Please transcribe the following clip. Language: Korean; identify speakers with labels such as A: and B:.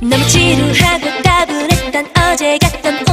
A: 너무 지루하고 따분했던 어제 같던